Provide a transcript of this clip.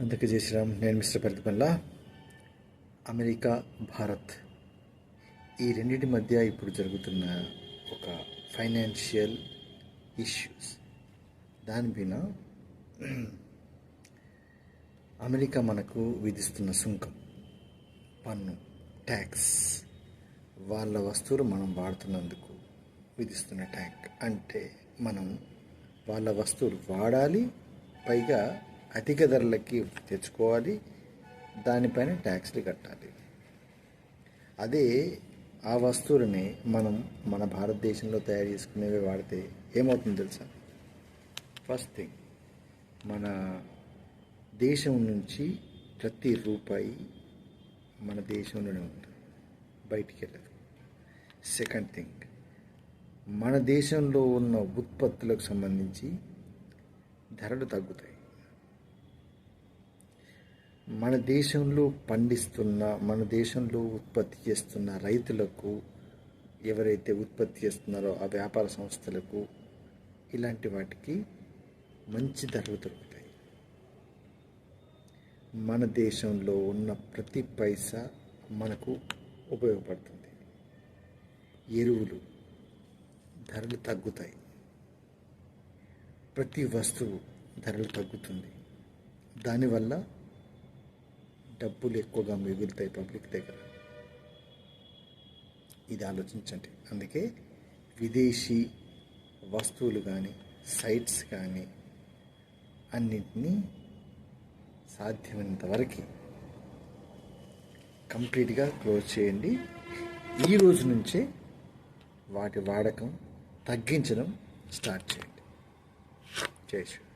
అందుకే జై శ్రీరామ్. నేను మిస్టర్ ప్రతిపల్ల అమెరికా భారత్. ఈ రెండింటి మధ్య ఇప్పుడు జరుగుతున్న ఒక ఫైనాన్షియల్ ఇష్యూస్. దానిపైన అమెరికా మనకు విధిస్తున్న సుంకం పన్ను ట్యాక్స్. వాళ్ళ వస్తువులు మనం వాడుతున్నందుకు విధిస్తున్న ట్యాక్స్ అంటే మనం వాళ్ళ వస్తువులు వాడాలి పైగా అధిక ధరలకి తెచ్చుకోవాలి దానిపైన ట్యాక్స్లు కట్టాలి. అదే ఆ వస్తువులని మనం మన భారతదేశంలో తయారు చేసుకునేవి వాడితే ఏమవుతుందో తెలుసా? ఫస్ట్ థింగ్ మన దేశం నుంచి ప్రతి రూపాయి మన దేశంలోనే ఉంటుంది బయటికి వెళ్ళదు. సెకండ్ థింగ్ మన దేశంలో ఉన్న ఉత్పత్తులకు సంబంధించి ధరలు తగ్గుతాయి. మన దేశంలో పండిస్తున్న మన దేశంలో ఉత్పత్తి చేస్తున్న రైతులకు ఎవరైతే ఉత్పత్తి చేస్తున్నారో ఆ వ్యాపార సంస్థలకు ఇలాంటి వాటికి మంచి ధరలు దొరుకుతాయి. మన దేశంలో ఉన్న ప్రతి పైసా మనకు ఉపయోగపడుతుంది. ఎరువులు ధరలు తగ్గుతాయి. ప్రతి వస్తువు ధరలు తగ్గుతుంది. దానివల్ల డబ్బులు ఎక్కువగా మిగులుతాయి పబ్లిక్ దగ్గర. ఇది ఆలోచించండి. అందుకే విదేశీ వస్తువులు కానీ సైట్స్ కానీ అన్నింటినీ సాధ్యమైనంత వరకు కంప్లీట్గా క్లోజ్ చేయండి. ఈ రోజు నుంచే వాటి వాడకం తగ్గించడం స్టార్ట్ చేయండి. జై శ్రీ